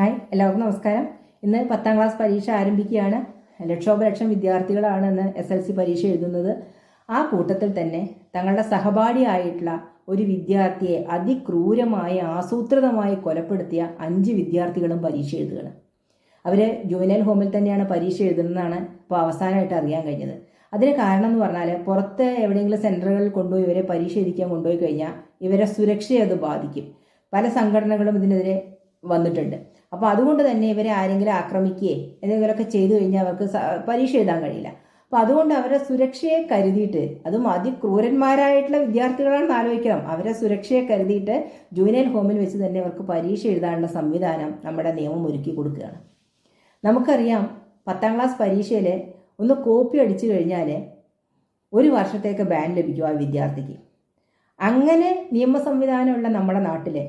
Hi എല്ലാവർക്കും നമസ്കാരം. ഇന്ന് പത്താം ക്ലാസ് പരീക്ഷ ആരംഭിക്കുകയാണ്. ലക്ഷോപലക്ഷം വിദ്യാർത്ഥികളാണ് ഇന്ന് എസ് എൽ സി പരീക്ഷ എഴുതുന്നത്. ആ കൂട്ടത്തിൽ തന്നെ തങ്ങളുടെ സഹപാഠിയായിട്ടുള്ള ഒരു വിദ്യാർത്ഥിയെ അതിക്രൂരമായി ആസൂത്രിതമായി കൊലപ്പെടുത്തിയ അഞ്ച് വിദ്യാർത്ഥികളും പരീക്ഷ എഴുതുകയാണ്. അവർ ജൂനിയൽ ഹോമിൽ തന്നെയാണ് പരീക്ഷ എഴുതുന്നതെന്നാണ് ഇപ്പോൾ അവസാനമായിട്ട് അറിയാൻ കഴിഞ്ഞത്. അതിന് കാരണം എന്ന് പറഞ്ഞാൽ പുറത്ത് എവിടെയെങ്കിലും സെന്ററുകളിൽ കൊണ്ടുപോയി ഇവരെ പരീക്ഷ എഴുതിക്കാൻ കൊണ്ടുപോയി കഴിഞ്ഞാൽ ഇവരെ സുരക്ഷയെ അത് ബാധിക്കും. പല സംഘടനകളും ഇതിനെതിരെ വന്നിട്ടുണ്ട്. അപ്പോൾ അതുകൊണ്ട് തന്നെ ഇവരെ ആരെങ്കിലും ആക്രമിക്കുകയെ? എന്തെങ്കിലുമൊക്കെ ചെയ്തു കഴിഞ്ഞാൽ അവർക്ക് പരീക്ഷ എഴുതാൻ കഴിയില്ല. അപ്പോൾ അതുകൊണ്ട് അവരെ സുരക്ഷയെ കരുതിയിട്ട് അതും അതിക്രൂരന്മാരായിട്ടുള്ള വിദ്യാർത്ഥികളാണെന്ന് ആലോചിക്കണം. അവരെ സുരക്ഷയെ കരുതിയിട്ട് ജൂനിയർ ഹോമിൽ വെച്ച് തന്നെ അവർക്ക് പരീക്ഷ എഴുതാനുള്ള സംവിധാനം നമ്മുടെ നിയമം ഒരുക്കി കൊടുക്കുകയാണ്. നമുക്കറിയാം പത്താം ക്ലാസ് പരീക്ഷയിൽ ഒന്ന് കോപ്പി അടിച്ചു കഴിഞ്ഞാൽ ഒരു വർഷത്തേക്ക് ബാൻ ലഭിക്കും ആ വിദ്യാർത്ഥിക്ക്. അങ്ങനെ നിയമ സംവിധാനമുള്ള നമ്മുടെ നാട്ടിലെ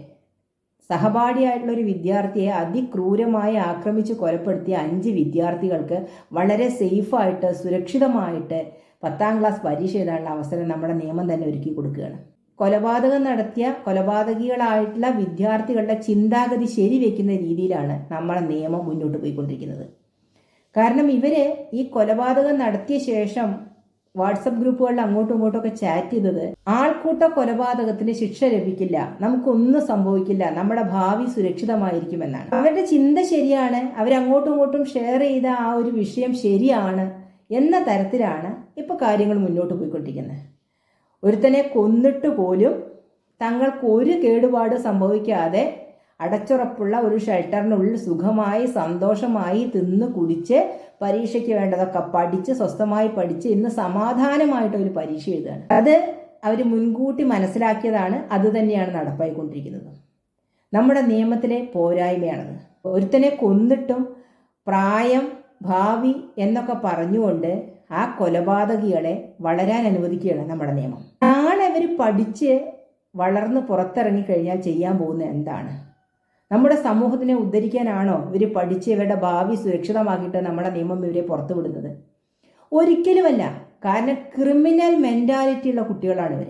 സഹപാഠിയായിട്ടുള്ള ഒരു വിദ്യാർത്ഥിയെ അതിക്രൂരമായി ആക്രമിച്ച് കൊലപ്പെടുത്തിയ അഞ്ച് വിദ്യാർത്ഥികൾക്ക് വളരെ സേഫായിട്ട് സുരക്ഷിതമായിട്ട് പത്താം ക്ലാസ് പരീക്ഷ എഴുതാനുള്ള അവസരം നമ്മുടെ നിയമം തന്നെ ഒരുക്കി കൊടുക്കുകയാണ്. കൊലപാതകം നടത്തിയ കൊലപാതകികളായിട്ടുള്ള വിദ്യാർത്ഥികളുടെ ചിന്താഗതി ശരിവെക്കുന്ന രീതിയിലാണ് നമ്മുടെ നിയമം മുന്നോട്ട് പോയിക്കൊണ്ടിരിക്കുന്നത്. കാരണം ഇവർ ഈ കൊലപാതകം നടത്തിയ ശേഷം വാട്സപ്പ് ഗ്രൂപ്പുകളിൽ അങ്ങോട്ടും ഇങ്ങോട്ടും ഒക്കെ ചാറ്റ് ചെയ്തത് ആൾക്കൂട്ട കൊലപാതകത്തിന് ശിക്ഷ ലഭിക്കില്ല. നമുക്കൊന്നും സംഭവിക്കില്ല. നമ്മുടെ ഭാവി സുരക്ഷിതമായിരിക്കുമെന്നാണ്. അവരുടെ ചിന്ത ശരിയാണ്. അവരങ്ങോട്ടും ഇങ്ങോട്ടും ഷെയർ ചെയ്ത ആ ഒരു വിഷയം ശരിയാണ് എന്ന തരത്തിലാണ് ഇപ്പോൾ കാര്യങ്ങൾ മുന്നോട്ട് പോയിക്കൊണ്ടിരിക്കുന്നത്. ഒരുത്തനെ കൊന്നിട്ട് പോലും തങ്ങൾക്ക് ഒരു കേടുപാട് സംഭവിക്കാതെ അടച്ചുറപ്പുള്ള ഒരു ഷെൽട്ടറിനുള്ളിൽ സുഖമായി സന്തോഷമായി തിന്ന് കുടിച്ച് പരീക്ഷയ്ക്ക് വേണ്ടതൊക്കെ പഠിച്ച് സ്വസ്ഥമായി പഠിച്ച് ഇന്ന് സമാധാനമായിട്ട് ഒരു പരീക്ഷ എഴുതുകയാണ്. അത് അവർ മുൻകൂട്ടി മനസ്സിലാക്കിയതാണ്. അത് തന്നെയാണ് നടപ്പായിക്കൊണ്ടിരിക്കുന്നത്. നമ്മുടെ നിയമത്തിലെ പോരായ്മയാണത്. ഒരുത്തനെ കൊന്നിട്ടും പ്രായം ഭാവി എന്നൊക്കെ പറഞ്ഞുകൊണ്ട് ആ കൊലപാതകികളെ വളരാൻ അനുവദിക്കുകയാണ് നമ്മുടെ നിയമം. നാളെ അവർ പഠിച്ച് വളർന്ന് പുറത്തിറങ്ങി കഴിഞ്ഞാൽ ചെയ്യാൻ പോകുന്നത് എന്താണ്? നമ്മുടെ സമൂഹത്തിനെ ഉദ്ധരിക്കാനാണോ ഇവർ പഠിച്ച് ഇവരുടെ ഭാവി സുരക്ഷിതമാക്കിയിട്ട് നമ്മുടെ നിയമം ഇവരെ പുറത്തുവിടുന്നത് ഒരിക്കലുമല്ല. കാരണം ക്രിമിനൽ മെന്റാലിറ്റി ഉള്ള കുട്ടികളാണ് ഇവർ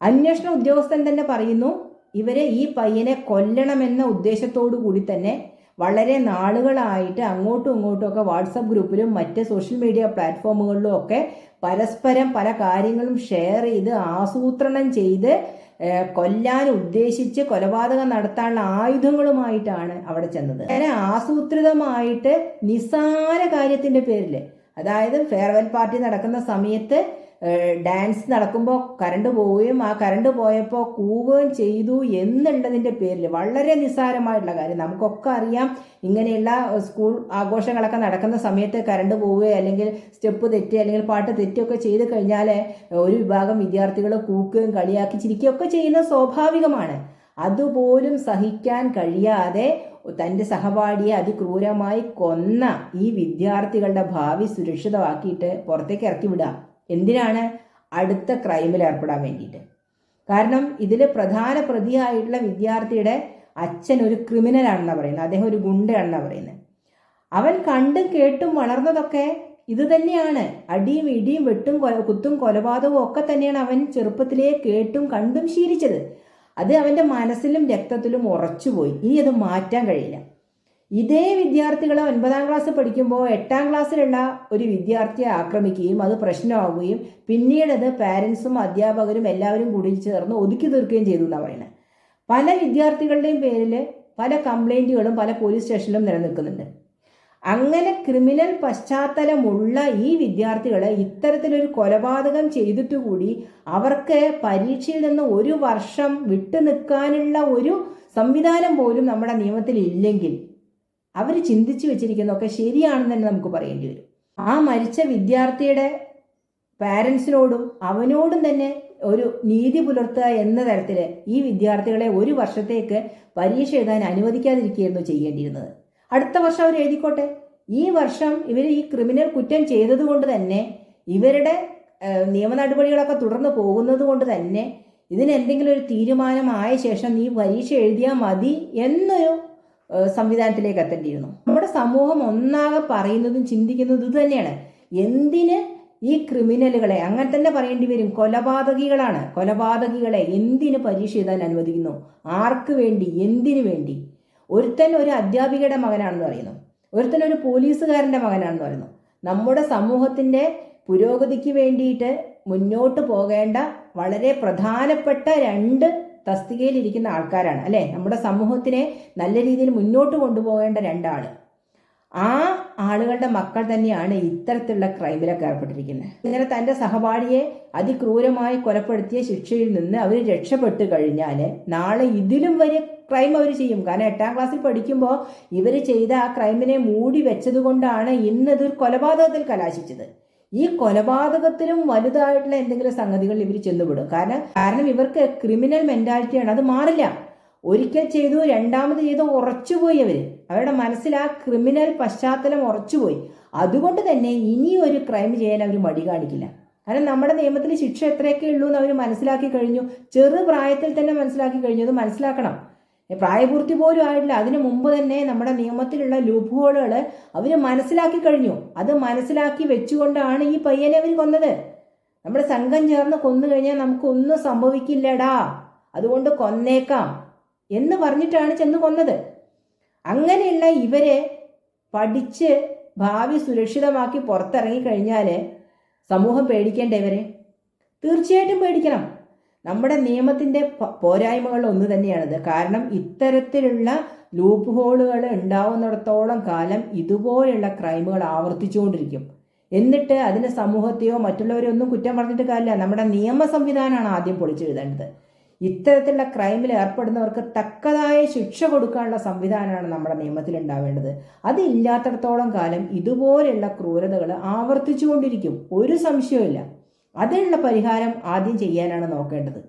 അന്വേഷണ ഉദ്യോഗസ്ഥൻ തന്നെ പറയുന്നു ഇവരെ ഈ പയ്യനെ കൊല്ലണമെന്ന ഉദ്ദേശത്തോടു കൂടി തന്നെ വളരെ നാളുകളായിട്ട് അങ്ങോട്ടും ഇങ്ങോട്ടും ഒക്കെ വാട്സപ്പ് ഗ്രൂപ്പിലും മറ്റ് സോഷ്യൽ മീഡിയ പ്ലാറ്റ്ഫോമുകളിലും ഒക്കെ പരസ്പരം പല കാര്യങ്ങളും ഷെയർ ചെയ്ത് ആസൂത്രണം ചെയ്ത് കൊല്ലാൻ ഉദ്ദേശിച്ച് കൊലപാതകം നടത്താനുള്ള ആയുധങ്ങളുമായിട്ടാണ് അവിടെ ചെന്നത്. അങ്ങനെ ആസൂത്രിതമായിട്ട് നിസ്സാര കാര്യത്തിന്റെ പേരിൽ അതായത് ഫെയർവെൽ പാർട്ടി നടക്കുന്ന സമയത്ത് ഡാൻസ് നടക്കുമ്പോൾ കറണ്ട് പോവുകയും ആ കറണ്ട് പോയപ്പോൾ കൂവുകയും ചെയ്തു എന്നുള്ളതിന്റെ പേരിൽ വളരെ നിസ്സാരമായിട്ടുള്ള കാര്യം. നമുക്കൊക്കെ അറിയാം ഇങ്ങനെയുള്ള സ്കൂൾ ആഘോഷങ്ങളൊക്കെ നടക്കുന്ന സമയത്ത് കറണ്ട് പോവുകയോ അല്ലെങ്കിൽ സ്റ്റെപ്പ് തെറ്റി അല്ലെങ്കിൽ പാട്ട് തെറ്റുകയൊക്കെ ചെയ്ത് കഴിഞ്ഞാൽ ഒരു വിഭാഗം വിദ്യാർത്ഥികൾ കൂക്കുകയും കളിയാക്കി ചിരിക്കുകയൊക്കെ ചെയ്യുന്നത് സ്വാഭാവികമാണ്. അതുപോലും സഹിക്കാൻ കഴിയാതെ തന്റെ സഹപാഠിയെ അതിക്രൂരമായി കൊന്ന ഈ വിദ്യാർത്ഥികളുടെ ഭാവി സുരക്ഷിതമാക്കിയിട്ട് പുറത്തേക്ക് ഇറക്കി വിടുക. എന്തിനാണ് അടുത്ത ക്രൈമിൽ ഏർപ്പെടാൻ വേണ്ടിയിട്ട്? കാരണം ഇതിൽ പ്രധാന പ്രതിയായിട്ടുള്ള വിദ്യാർത്ഥിയുടെ അച്ഛൻ ഒരു ക്രിമിനൽ ക്രിമിനലാണെന്നാണ് പറയുന്നത്. അദ്ദേഹം ഒരു ഗുണ്ടയാണെന്നാണ് പറയുന്നത്. അവൻ കണ്ടും കേട്ടും വളർന്നതൊക്കെ ഇത് തന്നെയാണ്. അടിയും ഇടിയും വെട്ടും കൊല കുത്തും കൊലപാതകവും ഒക്കെ തന്നെയാണ് അവൻ ചെറുപ്പത്തിലേ കേട്ടും കണ്ടും ശീലിച്ചത്. അത് അവന്റെ മനസ്സിലും രക്തത്തിലും ഉറച്ചുപോയി. ഇനി അത് മാറ്റാൻ കഴിയില്ല. ഇതേ വിദ്യാർത്ഥികൾ ഒൻപതാം ക്ലാസ് പഠിക്കുമ്പോൾ എട്ടാം ക്ലാസ്സിലുള്ള ഒരു വിദ്യാർത്ഥിയെ ആക്രമിക്കുകയും അത് പ്രശ്നമാവുകയും പിന്നീട് അത് പാരൻസും അധ്യാപകരും എല്ലാവരും കൂടി ചേർന്ന് ഒതുക്കി തീർക്കുകയും ചെയ്തു എന്നാണ് പറയുന്നത് പല വിദ്യാർത്ഥികളുടെയും പേരിൽ പല കംപ്ലൈന്റുകളും പല പോലീസ് സ്റ്റേഷനിലും നിലനിൽക്കുന്നുണ്ട്. അങ്ങനെ ക്രിമിനൽ പശ്ചാത്തലമുള്ള ഈ വിദ്യാർത്ഥികളെ ഇത്തരത്തിലൊരു കൊലപാതകം ചെയ്തിട്ട് കൂടി അവർക്ക് പരീക്ഷയിൽ നിന്ന് ഒരു വർഷം വിട്ടു നിൽക്കാനുള്ള ഒരു സംവിധാനം പോലും നമ്മുടെ നിയമത്തിൽ ഇല്ലെങ്കിൽ അവർ ചിന്തിച്ചു വെച്ചിരിക്കുന്നതൊക്കെ ശരിയാണെന്ന് തന്നെ നമുക്ക് പറയേണ്ടി വരും. ആ മരിച്ച വിദ്യാർത്ഥിയുടെ പാരൻസിനോടും അവനോടും തന്നെ ഒരു നീതി പുലർത്തുക എന്ന തരത്തിൽ ഈ വിദ്യാർത്ഥികളെ ഒരു വർഷത്തേക്ക് പരീക്ഷ എഴുതാൻ അനുവദിക്കാതിരിക്കുകയായിരുന്നു ചെയ്യേണ്ടിയിരുന്നത്. അടുത്ത വർഷം അവർ എഴുതിക്കോട്ടെ. ഈ വർഷം ഇവർ ഈ ക്രിമിനൽ കുറ്റം ചെയ്തതുകൊണ്ട് തന്നെ ഇവരുടെ നിയമ നടപടികളൊക്കെ തുടർന്ന് പോകുന്നത് കൊണ്ട് തന്നെ ഇതിനെന്തെങ്കിലും ഒരു തീരുമാനമായ ശേഷം നീ പരീക്ഷ എഴുതിയാൽ മതി എന്നൊരു സംവിധാനത്തിലേക്ക് എത്തേണ്ടിയിരുന്നു നമ്മുടെ സമൂഹം ഒന്നാകെ പറയുന്നതും ചിന്തിക്കുന്നതും ഇത് തന്നെയാണ്. എന്തിന് ഈ ക്രിമിനലുകളെ അങ്ങനെ തന്നെ പറയേണ്ടി വരും കൊലപാതകികളാണ്. കൊലപാതകികളെ എന്തിന് പരീക്ഷ എഴുതാൻ അനുവദിക്കുന്നു? ആർക്ക് വേണ്ടി? എന്തിനു വേണ്ടി? ഒരുത്തൻ ഒരു അധ്യാപികയുടെ മകനാണെന്ന് പറയുന്നു. ഒരുത്തൻ ഒരു പോലീസുകാരന്റെ മകനാണെന്ന് പറയുന്നു. നമ്മുടെ സമൂഹത്തിന്റെ പുരോഗതിക്ക് വേണ്ടിയിട്ട് മുന്നോട്ട് പോകേണ്ട വളരെ പ്രധാനപ്പെട്ട രണ്ട് തസ്തികയിലിരിക്കുന്ന ആൾക്കാരാണ് അല്ലേ? നമ്മുടെ സമൂഹത്തിനെ നല്ല രീതിയിൽ മുന്നോട്ട് കൊണ്ടുപോകേണ്ട രണ്ടാൾ ആ ആളുകളുടെ മക്കൾ തന്നെയാണ് ഇത്തരത്തിലുള്ള ക്രൈമിലൊക്കെ ഏർപ്പെട്ടിരിക്കുന്നത്. ഇങ്ങനെ തന്റെ സഹപാഠിയെ അതിക്രൂരമായി കൊലപ്പെടുത്തിയ ശിക്ഷയിൽ നിന്ന് അവർ രക്ഷപ്പെട്ടു കഴിഞ്ഞാൽ നാളെ ഇതിലും വലിയ ക്രൈം അവർ ചെയ്യും. കാരണം എട്ടാം ക്ലാസ്സിൽ പഠിക്കുമ്പോൾ ഇവർ ചെയ്ത ആ ക്രൈമിനെ മൂടി വെച്ചതുകൊണ്ടാണ് ഇന്നതൊരു കൊലപാതകത്തിൽ കലാശിച്ചത്. ഈ കൊലപാതകത്തിലും വലുതായിട്ടുള്ള എന്തെങ്കിലും സംഗതികൾ ഇവർ ചെന്നുവിടും കാരണം കാരണം ഇവർക്ക് ക്രിമിനൽ മെന്റാലിറ്റിയാണ് അത് മാറില്ല. ഒരിക്കൽ ചെയ്തു രണ്ടാമത് ചെയ്തു ഉറച്ചുപോയി അവർ അവരുടെ മനസ്സിൽ ആ ക്രിമിനൽ പശ്ചാത്തലം ഉറച്ചുപോയി. അതുകൊണ്ട് തന്നെ ഇനി ഒരു ക്രൈം ചെയ്യാൻ അവർ മടി കാണിക്കില്ല. കാരണം നമ്മുടെ നിയമത്തിൽ ശിക്ഷ എത്രയൊക്കെ ഉള്ളൂ എന്ന് അവർ മനസ്സിലാക്കി കഴിഞ്ഞു. ചെറു പ്രായത്തിൽ തന്നെ മനസ്സിലാക്കി കഴിഞ്ഞു. അത് മനസ്സിലാക്കണം. പ്രായപൂർത്തി പോലും ആയിട്ടില്ല. അതിനു മുമ്പ് തന്നെ നമ്മുടെ നിയമത്തിലുള്ള ലൂപ്പ് അവർ അവർ മനസ്സിലാക്കി കഴിഞ്ഞു. അത് മനസ്സിലാക്കി വെച്ചുകൊണ്ടാണ് ഈ പയ്യനെ അവർ കൊന്നത്. നമ്മുടെ സംഘം ചേർന്ന് കൊന്നു കഴിഞ്ഞാൽ നമുക്കൊന്നും സംഭവിക്കില്ലടാ. അതുകൊണ്ട് കൊന്നേക്കാം എന്ന് പറഞ്ഞിട്ടാണ് ചെന്ന് കൊന്നത്. അങ്ങനെയുള്ള ഇവരെ പഠിച്ച് ഭാവി സുരക്ഷിതമാക്കി പുറത്തിറങ്ങി കഴിഞ്ഞാൽ സമൂഹം പേടിക്കേണ്ട ഇവരെ? തീർച്ചയായിട്ടും പേടിക്കണം. നമ്മുടെ നിയമത്തിന്റെ പോരായ്മകൾ ഒന്ന് തന്നെയാണിത്. കാരണം ഇത്തരത്തിലുള്ള ലൂപ്പ് ഹോളുകൾ ഉണ്ടാവുന്നിടത്തോളം കാലം ഇതുപോലെയുള്ള ക്രൈമുകൾ ആവർത്തിച്ചുകൊണ്ടിരിക്കും. എന്നിട്ട് അതിന് സമൂഹത്തെയോ മറ്റുള്ളവരെയോ ഒന്നും കുറ്റം പറഞ്ഞിട്ട് കാര്യമില്ല. നമ്മുടെ നിയമ സംവിധാനമാണ് ആദ്യം പൊളിച്ചെഴുതേണ്ടത്. ഇത്തരത്തിലുള്ള ക്രൈമിൽ ഏർപ്പെടുന്നവർക്ക് തക്കതായ ശിക്ഷ കൊടുക്കാനുള്ള സംവിധാനമാണ് നമ്മുടെ നിയമത്തിൽ ഉണ്ടാവേണ്ടത്. അതില്ലാത്തടത്തോളം കാലം ഇതുപോലെയുള്ള ക്രൂരതകൾ ആവർത്തിച്ചുകൊണ്ടിരിക്കും. ഒരു സംശയവുമില്ല. അതിനുള്ള പരിഹാരം ആദ്യം ചെയ്യാനാണ് നോക്കേണ്ടത്.